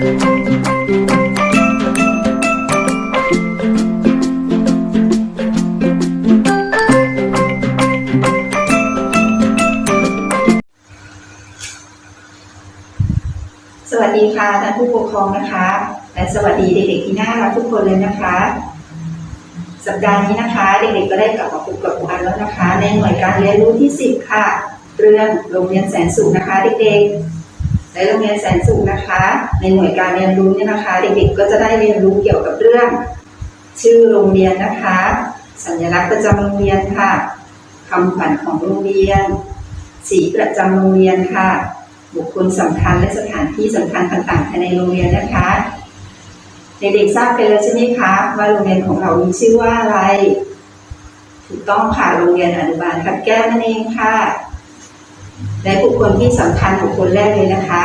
สวัสดีค่ะท่านผู้ปกครองนะคะ และสวัสดีเด็กๆที่น่ารักทุกคนเลยนะคะ สัปดาห์นี้นะคะ เด็กๆก็ได้กลับมาพบกับครูอันแล้วนะคะ ในหน่วยการเรียนรู้ที่ 10 ค่ะ เรื่องโรงเรียนแสนสุขนะคะ เด็กๆ ในโรงเรียนแสนสุขนะคะ ในหน่วยการเรียนรู้เนี่ยนะคะเด็กๆก็จะได้เรียนรู้เกี่ยวกับเรื่อง ชื่อโรงเรียนนะคะ สัญลักษณ์ประจำโรงเรียนค่ะคำขวัญของโรงเรียน สีประจำโรงเรียนค่ะ บุคคลสำคัญและสถานที่สำคัญต่างๆภายในโรงเรียนนะคะเด็กๆทราบไปแล้วใช่ไหมคะว่าโรงเรียนของเรามีชื่อว่าอะไร ถูกต้องค่ะโรงเรียนอนุบาลทับแก้วนั่นเองค่ะ และบุคคลที่สำคัญบุคคลแรกเลยนะคะ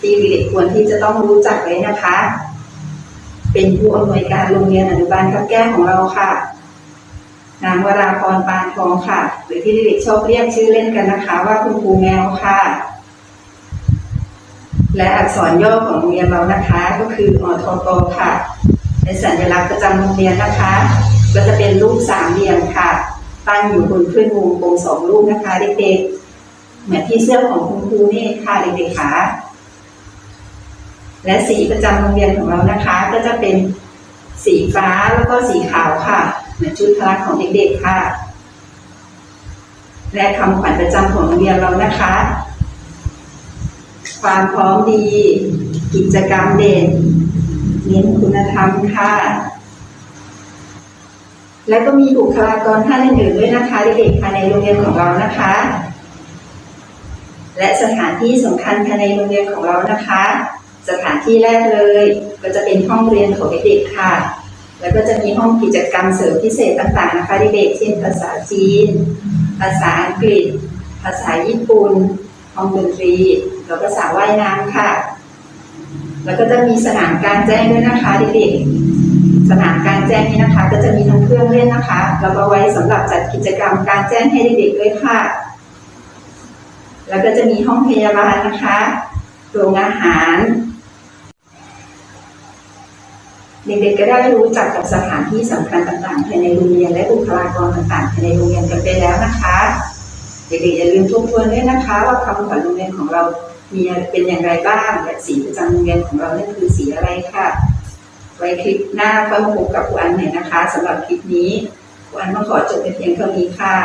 ที่เด็กควรที่จะต้องรู้จักไว้นะคะ เป็นผู้อำนวยการโรงเรียนอนุบาลทับแก้ของเราค่ะ นางวราพรปานทองค่ะ หรือที่เด็กชอบเรียกชื่อเล่นกันนะคะ ว่าคุณครูแมวค่ะ และอักษรย่อของโรงเรียนเรานะคะ ก็คืออทกค่ะในสัญลักษณ์ประจำโรงเรียนนะคะ ก็จะเป็นรูปสามเหลี่ยมค่ะ ตั้งอยู่บนพื้นวงกลมสองรูปนะคะเด็กๆ เหมือนที่เสื้อของคุณครูนี่ค่ะเด็กๆค่ะและสีประจำโรงเรียนของเรานะคะ ก็จะเป็นสีฟ้าแล้วก็สีขาวค่ะ เหมือนชุดพละของเด็กๆค่ะ และคำขวัญประจำของโรงเรียนเรานะคะ ความพร้อมดี กิจกรรมเด่นเน้นคุณธรรมค่ะ และก็มีบุคลากรท่านอื่นๆด้วยนะคะเด็กๆภายในโรงเรียนของเรานะคะ และสถานที่สำคัญภายในโรงเรียนของเรานะคะ สถานที่แรกเลย ก็จะเป็นห้องเรียนของเด็กค่ะ แล้วก็จะมีห้องกิจกรรมเสริมพิเศษต่างๆนะคะเด็กเช่นภาษาจีน ภาษาอังกฤษ ภาษาญี่ปุ่น ห้องดนตรี แล้วก็สระว่ายน้ำค่ะ แล้วก็จะมีสนามการแจ้งด้วยนะคะเด็กสนามการแจ้งนี้นะคะ ก็จะมีทั้งเครื่องเล่นนะคะ แล้วก็ไว้สำหรับจัดกิจกรรมการแจ้งให้เด็กๆด้วยค่ะ แล้วก็จะมีห้องพยาบาลนะคะโรงอาหาร เด็กๆก็ได้รู้จักกับสถานที่สำคัญต่างๆภายในโรงเรียนและบุคลากรต่างๆภายในโรงเรียนกันไปแล้วนะคะ เด็กๆอย่าลืมทบทวนด้วยนะคะ ว่าคำขวัญโรงเรียนของเรามีเป็นอย่างไรบ้างและสีประจำโรงเรียนของเรานั่นคือสีอะไรค่ะ ไว้คลิปหน้าค่อยมาพบกับครูอันใหม่นะคะสำหรับคลิปนี้ครูอันต้องขอจบไปเพียงเท่านี้ค่ะ